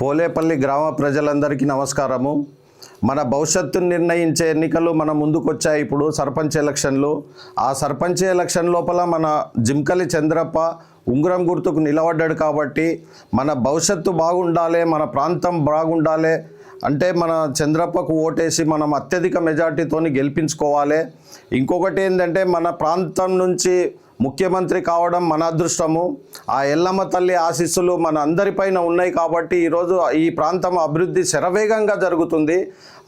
పోలేపల్లి గ్రామ ప్రజలందరికీ నమస్కారము. మన భవిష్యత్తును నిర్ణయించే ఎన్నికలు మన ముందుకొచ్చాయి ఇప్పుడు సర్పంచ్ ఎలక్షన్లు. ఆ సర్పంచ్ ఎలక్షన్ లోపల మన జింకలి చంద్రప్ప ఉంగరం గుర్తుకు నిలబడ్డాడు కాబట్టి మన భవిష్యత్తు బాగుండాలి మన ప్రాంతం బాగుండాలి అంటే మన చంద్రప్పకు ఓటేసి మనం అత్యధిక మెజార్టీతోని గెలిపించుకోవాలి. ఇంకొకటి ఏంటంటే మన ప్రాంతం నుంచి ముఖ్యమంత్రి కావడం మన అదృష్టము. ఆ ఎల్లమ్మ తల్లి ఆశీస్సులు మన అందరిపైన ఉన్నాయి కాబట్టి ఈరోజు ఈ ప్రాంతం అభివృద్ధి శరవేగంగా జరుగుతుంది.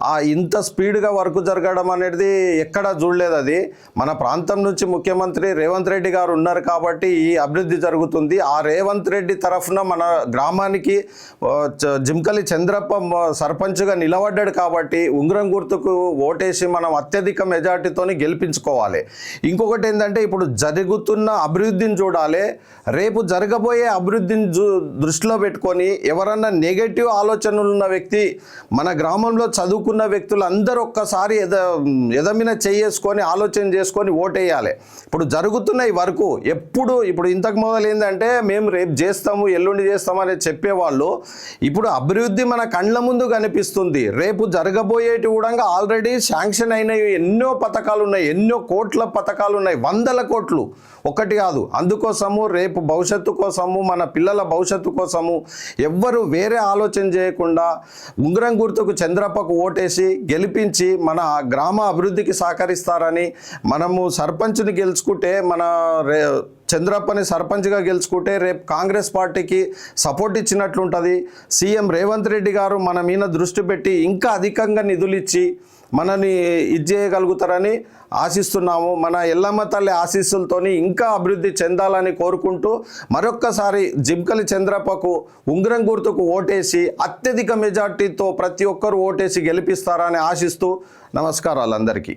ఆ ఇంత స్పీడ్గా వర్క్ జరగడం అనేది ఎక్కడా చూడలేదు అది. మన ప్రాంతం నుంచి ముఖ్యమంత్రి రేవంత్ రెడ్డి గారు ఉన్నారు కాబట్టి ఈ అభివృద్ధి జరుగుతుంది. ఆ రేవంత్ రెడ్డి తరఫున మన గ్రామానికి జింకలి చంద్రప్ప సర్పంచ్గా నిలబడ్డాడు కాబట్టి ఉంగరం గుర్తుకు ఓటేసి మనం అత్యధిక మెజార్టీతోని గెలిపించుకోవాలి. ఇంకొకటి ఏంటంటే ఇప్పుడు జరుగుతున్న అభివృద్ధిని చూడాలి. రేపు జరగబోయే అభివృద్ధిని దృష్టిలో పెట్టుకొని ఎవరన్నా నెగటివ్ ఆలోచనలు ఉన్న వ్యక్తి మన గ్రామంలో చదువుకున్న వ్యక్తులు అందరూ ఒక్కసారి ఎద ఎదమిన చేసుకొని ఆలోచన చేసుకొని ఓటేయాలి. ఇప్పుడు జరుగుతున్న ఈ వరకు ఎప్పుడు ఇప్పుడు ఇంతకు మొదలు ఏంటంటే మేము రేపు చేస్తాము ఎల్లుండి చేస్తాము అనేది చెప్పేవాళ్ళు. ఇప్పుడు అభివృద్ధి మన కళ్ళ ముందు కనిపిస్తుంది. రేపు జరగబోయేటి కూడా ఆల్రెడీ శాంక్షన్ అయినవి ఎన్నో పథకాలు ఉన్నాయి ఎన్నో కోట్ల పథకాలు ఉన్నాయి వందల కోట్లు. ఒకటి కాదు అందుకోసము రేపు భవిష్యత్తు కోసము మన పిల్లల భవిష్యత్తు కోసము ఎవ్వరు వేరే ఆలోచన చేయకుండా ఉంగరం గుర్తుకు చంద్రప్పకు ఓటేసి గెలిపించి మన గ్రామ అభివృద్ధికి సహకరిస్తారని మనము సర్పంచ్ని గెలుచుకుంటే మన రే చంద్రప్పని సర్పంచ్గా గెలుచుకుంటే రేపు కాంగ్రెస్ పార్టీకి సపోర్ట్ ఇచ్చినట్లుంటుంది. సీఎం రేవంత్ రెడ్డి గారు మన మీద దృష్టి పెట్టి ఇంకా అధికంగా నిధులిచ్చి మనని ఇది చేయగలుగుతారని ఆశిస్తున్నాము. మన ఎల్లమ్మ తల్లి ఆశీస్సులతోని ఇంకా అభివృద్ధి చెందాలని కోరుకుంటూ మరొక్కసారి జింకలి చంద్రప్పకు ఉంగరం గుర్తుకు ఓటేసి అత్యధిక మెజార్టీతో ప్రతి ఒక్కరు ఓటేసి గెలిపిస్తారని ఆశిస్తూ నమస్కారాలు అందరికీ